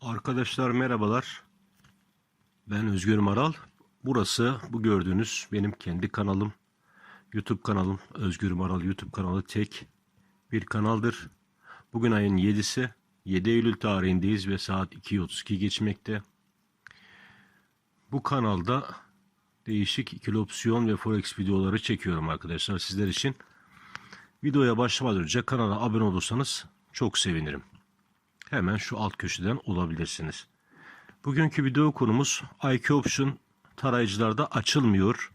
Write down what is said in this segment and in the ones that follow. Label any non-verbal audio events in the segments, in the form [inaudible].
Arkadaşlar merhabalar. Ben Özgür Maral. Burası bu gördüğünüz benim kendi kanalım. YouTube kanalım. Özgür Maral YouTube kanalı tek bir kanaldır. Bugün ayın 7'si. 7 Eylül tarihindeyiz ve saat 2.32 geçmekte. Bu kanalda değişik ikili opsiyon ve forex videoları çekiyorum arkadaşlar sizler için. Videoya başlamadan önce kanala abone olursanız çok sevinirim. Hemen şu alt köşeden olabilirsiniz. Bugünkü video konumuz IQ Option tarayıcılarda açılmıyor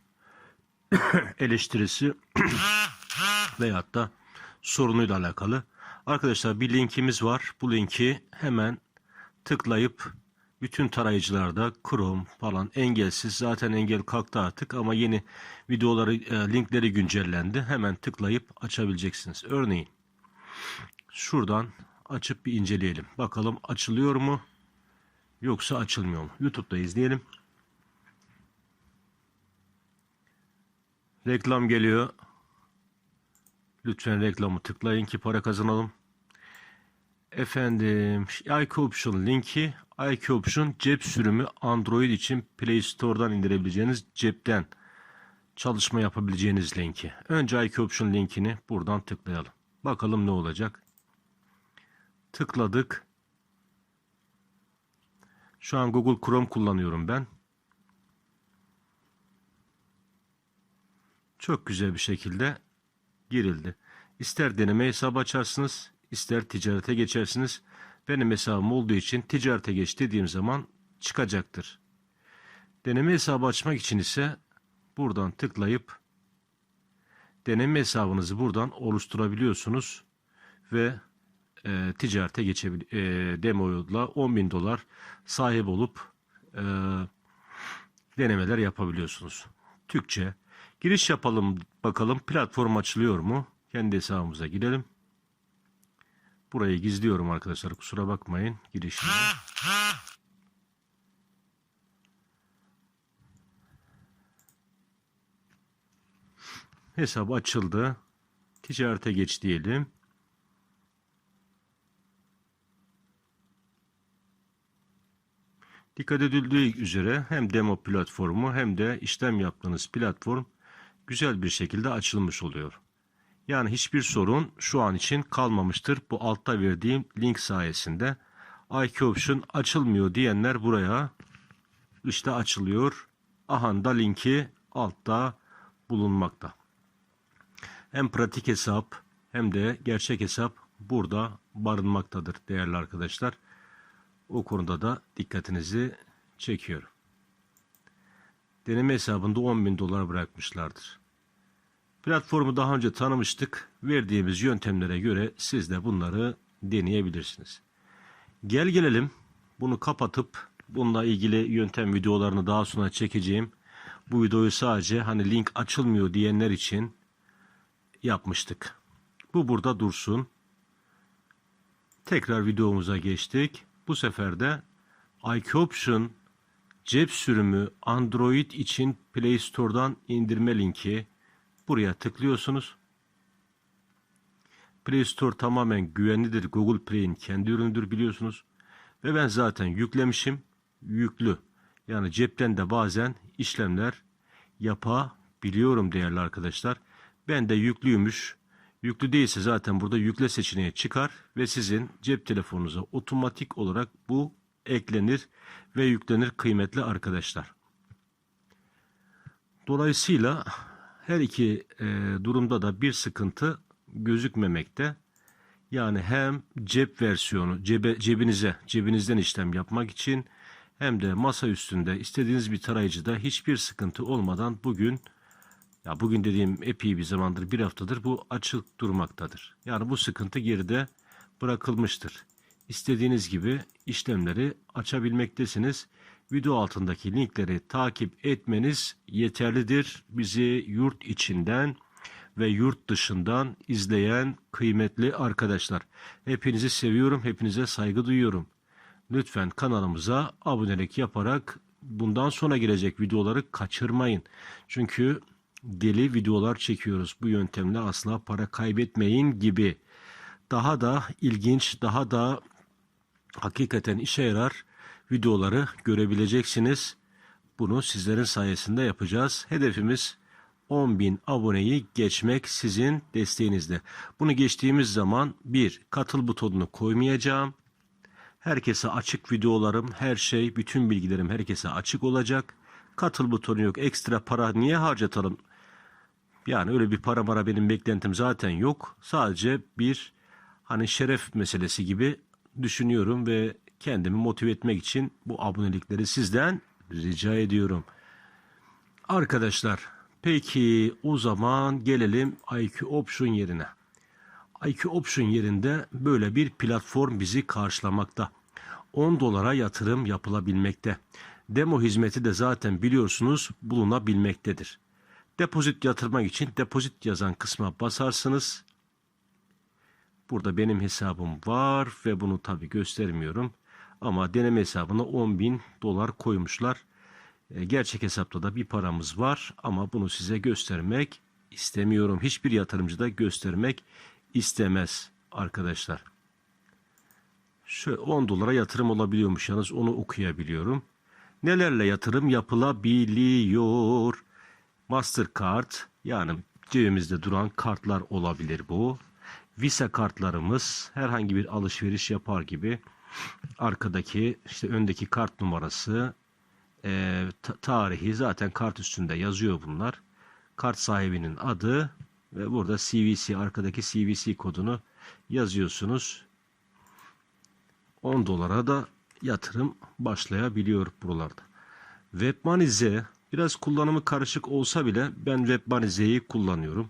[coughs] eleştirisi [coughs] veyahut da sorunuyla alakalı. Arkadaşlar bir linkimiz var. Bu linki hemen tıklayıp bütün tarayıcılarda Chrome falan engelsiz zaten engel kalktı artık ama yeni videoları e, linkleri güncellendi. Hemen tıklayıp açabileceksiniz. Örneğin şuradan açıp bir inceleyelim. Bakalım açılıyor mu yoksa açılmıyor mu? YouTube'da izleyelim. Reklam geliyor. Lütfen reklamı tıklayın ki para kazanalım. Efendim IQ Option linki IQ Option cep sürümü Android için Play Store'dan indirebileceğiniz cepten çalışma yapabileceğiniz linki. Önce IQ Option linkini buradan tıklayalım. Bakalım ne olacak. Tıkladık. Şu an Google Chrome kullanıyorum ben. Çok güzel bir şekilde girildi. İster deneme hesabı açarsınız, ister ticarete geçersiniz. Benim hesabım olduğu için ticarete geç dediğim zaman çıkacaktır. Deneme hesabı açmak için ise buradan tıklayıp deneme hesabınızı buradan oluşturabiliyorsunuz ve e, ticarete geçebil e, demoyla 10 bin dolar sahip olup e, denemeler yapabiliyorsunuz. Türkçe. Giriş yapalım bakalım platform açılıyor mu? Kendi hesabımıza girelim. Burayı gizliyorum arkadaşlar kusura bakmayın girişini. Hesap açıldı. Ticarete geç diyelim. Dikkat edildiği üzere hem demo platformu hem de işlem yaptığınız platform güzel bir şekilde açılmış oluyor. Yani hiçbir sorun şu an için kalmamıştır. Bu altta verdiğim link sayesinde IQ Option açılmıyor diyenler buraya işte açılıyor. Aha da linki altta bulunmakta. Hem pratik hesap hem de gerçek hesap burada barınmaktadır değerli arkadaşlar. O konuda da dikkatinizi çekiyorum. Deneme hesabında 10 bin dolar bırakmışlardır. Platformu daha önce tanımıştık. Verdiğimiz yöntemlere göre siz de bunları deneyebilirsiniz. Gel gelelim bunu kapatıp bununla ilgili yöntem videolarını daha sonra çekeceğim. Bu videoyu sadece hani link açılmıyor diyenler için yapmıştık. Bu burada dursun. Tekrar videomuza geçtik. Bu sefer de IQ Option cep sürümü Android için Play Store'dan indirme linki buraya tıklıyorsunuz. Play Store tamamen güvenlidir. Google Play'in kendi ürünüdür biliyorsunuz. Ve ben zaten yüklemişim. Yüklü. Yani cepten de bazen işlemler yapabiliyorum değerli arkadaşlar. Ben de yüklüymüş. Yüklü değilse zaten burada yükle seçeneği çıkar ve sizin cep telefonunuza otomatik olarak bu eklenir ve yüklenir kıymetli arkadaşlar. Dolayısıyla her iki e, durumda da bir sıkıntı gözükmemekte. Yani hem cep versiyonu cebe, cebinize cebinizden işlem yapmak için hem de masa üstünde istediğiniz bir tarayıcıda hiçbir sıkıntı olmadan bugün ya bugün dediğim epey bir zamandır bir haftadır bu açık durmaktadır. Yani bu sıkıntı geride bırakılmıştır. İstediğiniz gibi işlemleri açabilmektesiniz. Video altındaki linkleri takip etmeniz yeterlidir. Bizi yurt içinden ve yurt dışından izleyen kıymetli arkadaşlar. Hepinizi seviyorum, hepinize saygı duyuyorum. Lütfen kanalımıza abonelik yaparak bundan sonra gelecek videoları kaçırmayın. Çünkü deli videolar çekiyoruz. Bu yöntemle asla para kaybetmeyin gibi. Daha da ilginç, daha da hakikaten işe yarar videoları görebileceksiniz. Bunu sizlerin sayesinde yapacağız. Hedefimiz 10.000 aboneyi geçmek sizin desteğinizle. Bunu geçtiğimiz zaman bir katıl butonunu koymayacağım. Herkese açık videolarım, her şey, bütün bilgilerim herkese açık olacak. Katıl butonu yok. Ekstra para niye harcatalım? Yani öyle bir para mara benim beklentim zaten yok. Sadece bir hani şeref meselesi gibi düşünüyorum ve kendimi motive etmek için bu abonelikleri sizden rica ediyorum. Arkadaşlar peki o zaman gelelim IQ Option yerine. IQ Option yerinde böyle bir platform bizi karşılamakta. 10 dolara yatırım yapılabilmekte. Demo hizmeti de zaten biliyorsunuz bulunabilmektedir. Depozit yatırmak için depozit yazan kısma basarsınız. Burada benim hesabım var ve bunu tabi göstermiyorum. Ama deneme hesabına 10 bin dolar koymuşlar. E, Gerçek hesapta da bir paramız var ama bunu size göstermek istemiyorum. Hiçbir yatırımcı da göstermek istemez arkadaşlar. Şöyle 10 dolara yatırım olabiliyormuş yalnız onu okuyabiliyorum. Nelerle yatırım yapılabiliyor? Mastercard yani cebimizde duran kartlar olabilir bu. Visa kartlarımız herhangi bir alışveriş yapar gibi arkadaki işte öndeki kart numarası e, ta- tarihi zaten kart üstünde yazıyor bunlar. Kart sahibinin adı ve burada CVC arkadaki CVC kodunu yazıyorsunuz. 10 dolara da yatırım başlayabiliyor buralarda. Webmanize biraz kullanımı karışık olsa bile ben Webmanize'yi kullanıyorum.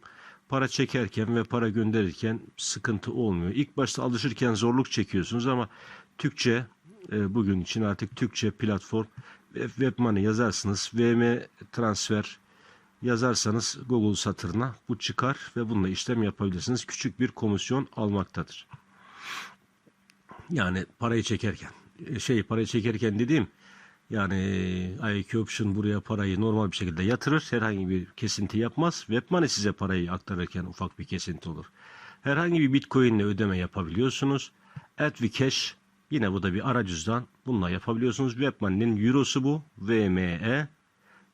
Para çekerken ve para gönderirken sıkıntı olmuyor. İlk başta alışırken zorluk çekiyorsunuz ama Türkçe e, bugün için artık Türkçe platform Webmoney yazarsınız. VM transfer yazarsanız Google satırına bu çıkar ve bununla işlem yapabilirsiniz. Küçük bir komisyon almaktadır. Yani parayı çekerken e, şey parayı çekerken dediğim yani IQ Option buraya parayı normal bir şekilde yatırır. Herhangi bir kesinti yapmaz. Webmoney size parayı aktarırken ufak bir kesinti olur. Herhangi bir Bitcoin ile ödeme yapabiliyorsunuz. Advicash yine bu da bir ara cüzdan. Bununla yapabiliyorsunuz. Webmoney'nin Euro'su bu. VME.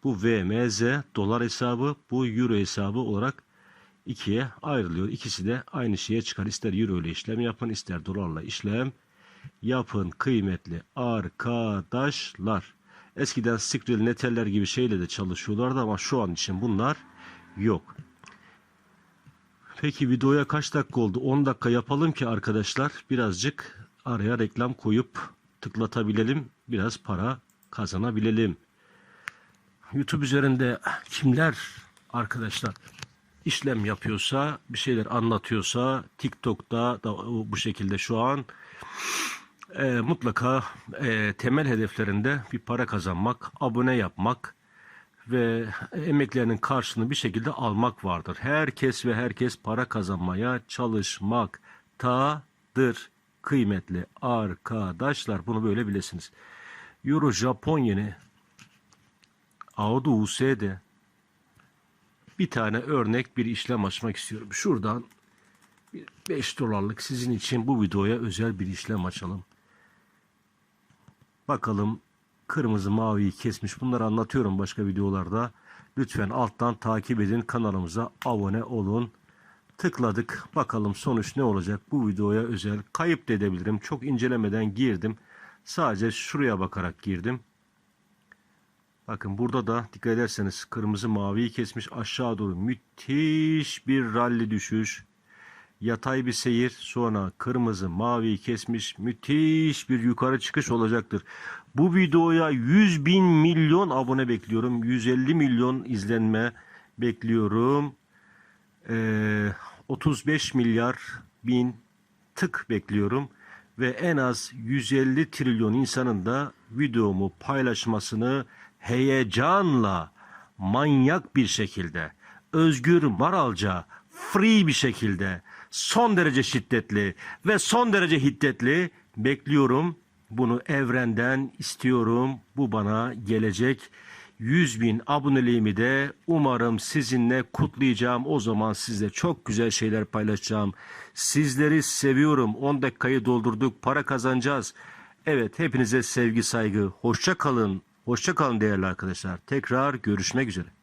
Bu VMZ dolar hesabı. Bu Euro hesabı olarak ikiye ayrılıyor. İkisi de aynı şeye çıkar. İster Euro ile işlem yapın, ister dolarla işlem yapın kıymetli arkadaşlar. Eskiden Skrill, Neteller gibi şeyle de çalışıyorlardı ama şu an için bunlar yok. Peki videoya kaç dakika oldu? 10 dakika yapalım ki arkadaşlar birazcık araya reklam koyup tıklatabilelim. Biraz para kazanabilelim. YouTube üzerinde kimler arkadaşlar işlem yapıyorsa, bir şeyler anlatıyorsa, TikTok'ta da bu şekilde şu an e, mutlaka e, temel hedeflerinde bir para kazanmak, abone yapmak ve emeklerinin karşılığını bir şekilde almak vardır. Herkes ve herkes para kazanmaya çalışmaktadır. Kıymetli arkadaşlar bunu böyle bilesiniz. Euro Japon yeni Audi US'de bir tane örnek bir işlem açmak istiyorum. Şuradan 5 dolarlık sizin için bu videoya özel bir işlem açalım. Bakalım kırmızı maviyi kesmiş. Bunları anlatıyorum başka videolarda. Lütfen alttan takip edin. Kanalımıza abone olun. Tıkladık. Bakalım sonuç ne olacak? Bu videoya özel. Kayıp da edebilirim. Çok incelemeden girdim. Sadece şuraya bakarak girdim. Bakın burada da dikkat ederseniz kırmızı maviyi kesmiş aşağı doğru müthiş bir ralli düşüş. Yatay bir seyir sonra kırmızı maviyi kesmiş müthiş bir yukarı çıkış olacaktır. Bu videoya 100 bin milyon abone bekliyorum. 150 milyon izlenme bekliyorum. Ee, 35 milyar bin tık bekliyorum. Ve en az 150 trilyon insanın da videomu paylaşmasını heyecanla manyak bir şekilde özgür maralca free bir şekilde son derece şiddetli ve son derece hiddetli bekliyorum. Bunu evrenden istiyorum. Bu bana gelecek. 100 bin aboneliğimi de umarım sizinle kutlayacağım. O zaman sizle çok güzel şeyler paylaşacağım. Sizleri seviyorum. 10 dakikayı doldurduk. Para kazanacağız. Evet hepinize sevgi saygı. Hoşça kalın. Hoşça kalın değerli arkadaşlar. Tekrar görüşmek üzere.